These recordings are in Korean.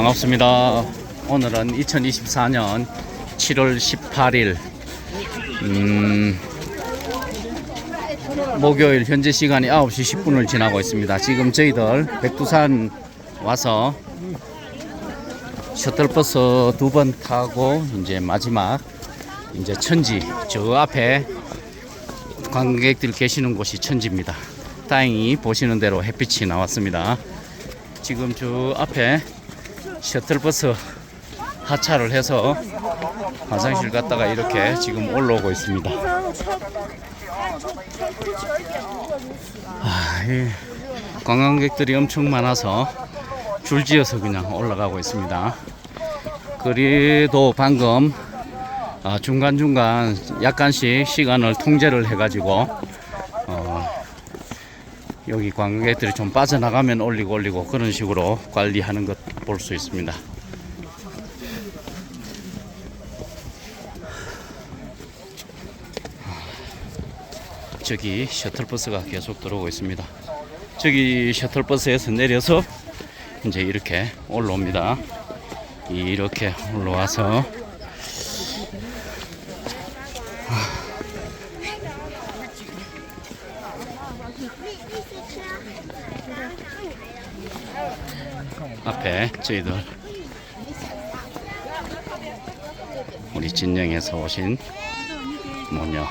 반갑습니다. 오늘은 2024년 7월 18일, 음, 목요일 현재 시간이 9시 10분을 지나고 있습니다. 지금 저희들 백두산 와서 셔틀버스 두 번 타고 이제 마지막 이제 천지 저 앞에 관객들 계시는 곳이 천지입니다. 다행히 보시는 대로 햇빛이 나왔습니다. 지금 저 앞에 셔틀버스 하차를 해서 화장실 갔다가 이렇게 지금 올라오고 있습니다. 아, 이 관광객들이 엄청 많아서 줄지어서 그냥 올라가고 있습니다. 그래도 방금 아, 중간중간 약간씩 시간을 통제를 해가지고 어, 여기 관광객들이 좀 빠져나가면 올리고 올리고 그런 식으로 관리하는 것 볼 수 있습니다. 저기 셔틀버스가 계속 들어오고 있습니다. 저기 셔틀버스에서 내려서 이제 이렇게 올라옵니다. 이렇게 올라와서 앞에 저희들 우리 진영에서 오신 모녀.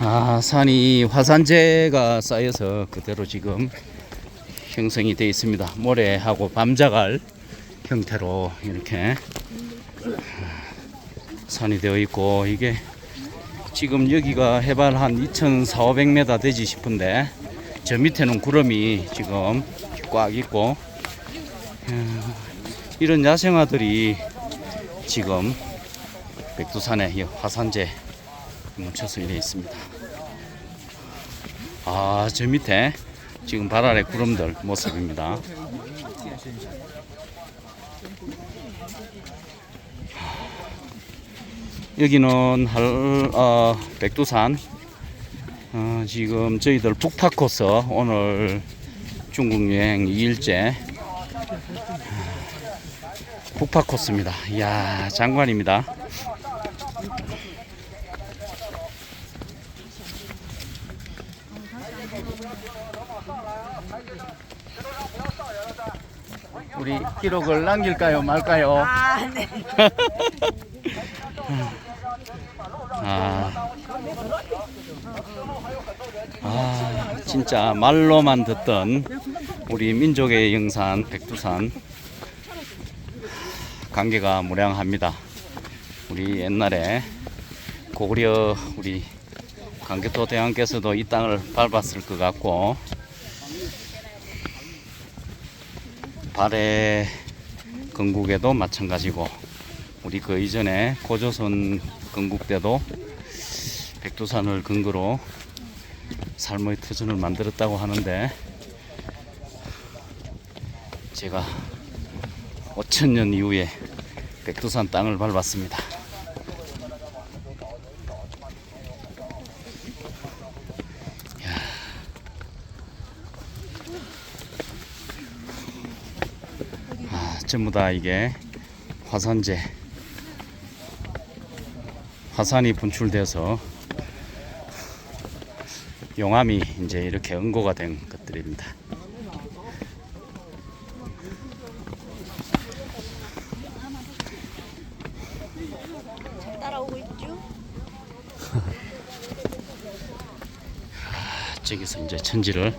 아 산이 화산재가 쌓여서 그대로 지금 형성이 되어 있습니다. 모래하고 밤자갈 형태로 이렇게 산이 되어 있고 이게 지금 여기가 해발 한 2,400m 되지 싶은데 저 밑에는 구름이 지금 꽉 있고 어, 이런 야생화들이 지금 백두산에 이 화산재 뭉쳐서 이래 있습니다. 아, 저 밑에 지금 발 아래 구름들 모습입니다. 여기는 할, 어, 백두산 어, 지금 저희들 북파 코스 오늘 중국 여행 2일째 북파 코스입니다. 이야 장관입니다. 우리 기록을 남길까요 말까요?啊，那 아, 아, 진짜 말로만 듣던 우리 민족의 영산 백두산 관계가 무량합니다. 우리 옛날에 고구려 우리 강개토 대왕께서도 이 땅을 밟았을 것 같고 발해 건국에도 마찬가지고 우리 그 이전에 고조선 건국 때도 백두산을 근거로 삶의 터전을 만들었다고 하는데 제가 5천년 이후에 백두산 땅을 밟았습니다. 야. 아, 전부 다 이게 화산재 화산이 분출돼서 용암이 이제 이렇게 응고가 된 것들입니다. 따라오고 있죠? 저기서 이제 천지를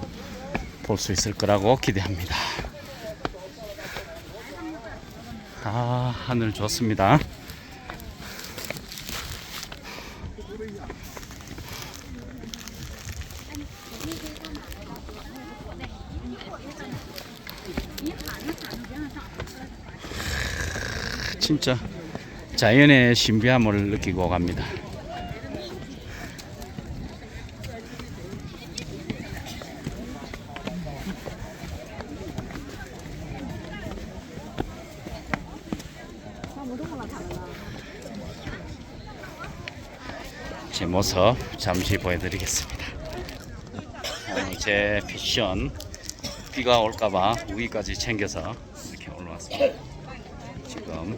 볼 수 있을 거라고 기대합니다. 아, 하늘 좋습니다. 진짜 자연의 신비함을 느끼고 갑니다. 제 모습 잠시 보여드리겠습니다. 어, 제 패션 비가 올까봐 우기까지 챙겨서 이렇게 올라왔습니다. 지금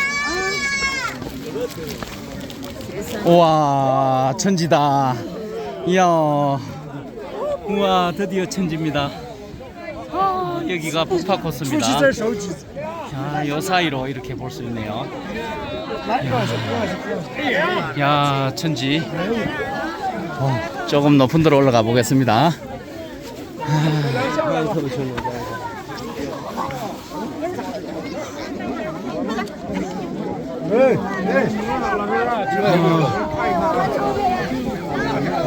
우와 천지다. 이야. 우와 드디어 천지입니다. 아, 여기가 푸파 코스입니다. 자, 요 사이로 이렇게 볼 수 있네요. 야 천지. 어, 조금 높은 데로 올라가 보겠습니다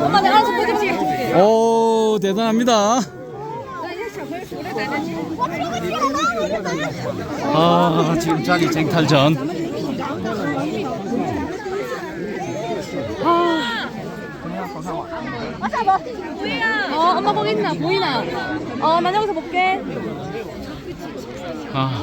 엄마 내가 알아서 보여줄게. 오 대단합니다 아 지금 자리 쟁탈전 어, 엄마 보이나? 보이나? 어, 나 여기서 볼게. 아,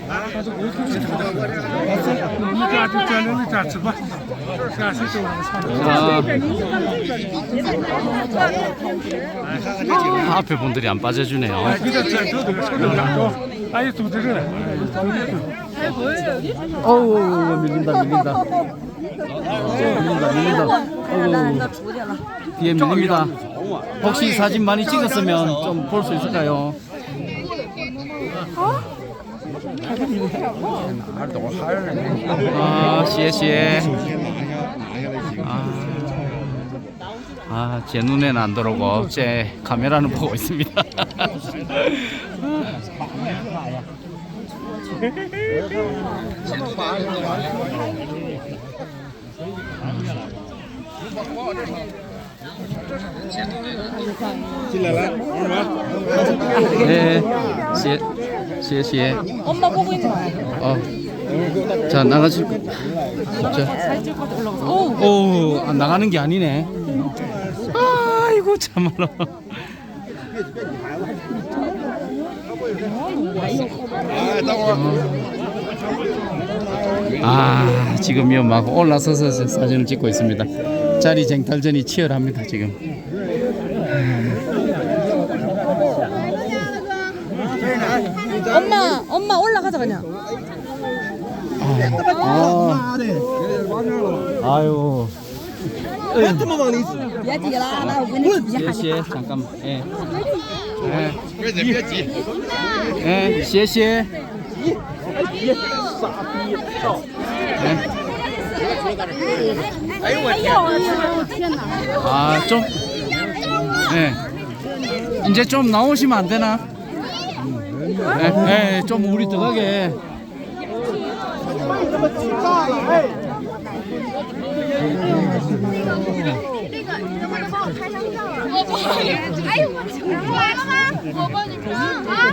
아, 앞에 분들이 안 빠져주네요. 아예 두 들으네. 잘 보여요 여기? 어우 밀린다 밀린다. 밀린다 밀린다. 어우 뒤에 밀립니다. 혹시 사진 많이 찍었으면 좀 볼 수 있을까요? 아, 谢谢. 아, 아, 제 눈에는 안 들어오고 제 카메라는 보고 있습니다. 네, 시에 시에. 엄마 보고 있는 거 아니야? 어. 자 나가실 거. 자. 살찔 것 올라가서. 오. 오 아, 나가는 게 아니네. 아이고 참말로. 어. 아 지금 위험하고 올라서서 사진을 찍고 있습니다. 자리 쟁탈전이 치열합니다 지금. 엄마 올라가자 그냥. 아, 아. 아유. 배트만 많이 있어. 예예 잠깐만. 예. 예. 예. 예 예예. 예. 아좀 예. 이제 좀 나오시면 안 되나? 예, 예, 좀 우리 들어가게.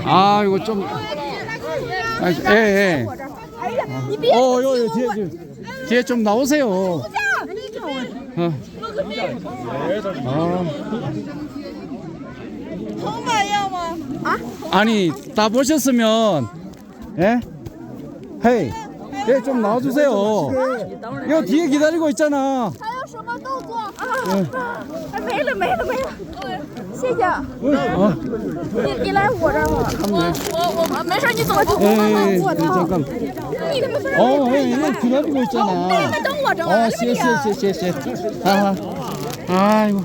아, 이거 좀. 아, 예, 예. 어, 요, 요, 뒤에, 뒤에, 뒤에 좀 나오세요. 어. 아. 아니 다 보셨으면 예? 헤이 예, 좀 나와주세요 요 뒤에 기다리고 있잖아 还有什么动作？啊，没了没了没了，谢谢。 어? 你你来我这儿吧，我我我没事，你走吧，我慢慢 에이 过的。 잠깐 你怎么不让 어 예, 예, 기다리고 있잖아 等我着 어 完了没有？ 씨씨씨씨 아 아이고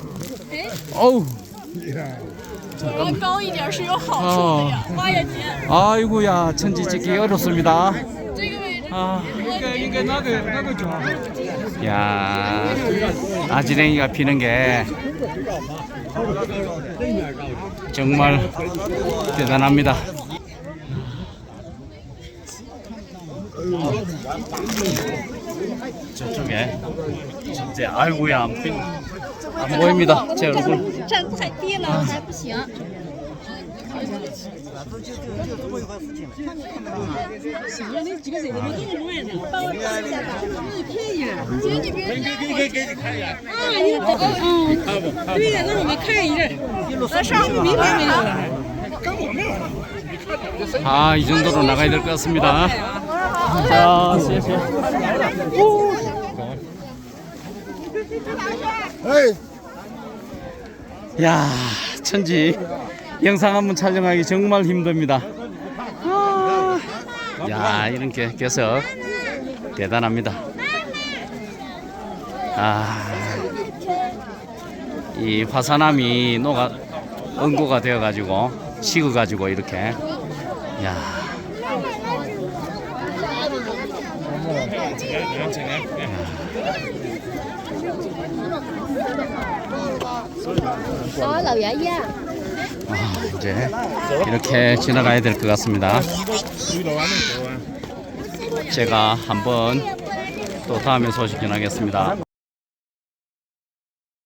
어우 잠깐만. 아, 아이고야 천지 찍기 어렵습니다. 아, 그러니까, 그러니까 야, 아지랭이가 피는 게 정말 대단합니다. 저쪽에 진짜 아이고야 안 피는. 안 보입니다. 아, 제 얼굴. 아, 이 정도로 나가야 될 것 같습니다. 자, 야 천지 영상 한번 촬영하기 정말 힘듭니다. 아, 야 이런 게 계속 대단합니다. 아이 화산암이 녹아 응고가 되어 가지고 식어 가지고 이렇게 야 아, 아, 이제 이렇게 지나가야 될 것 같습니다. 제가 한번 또 다음에 소식 전하겠습니다.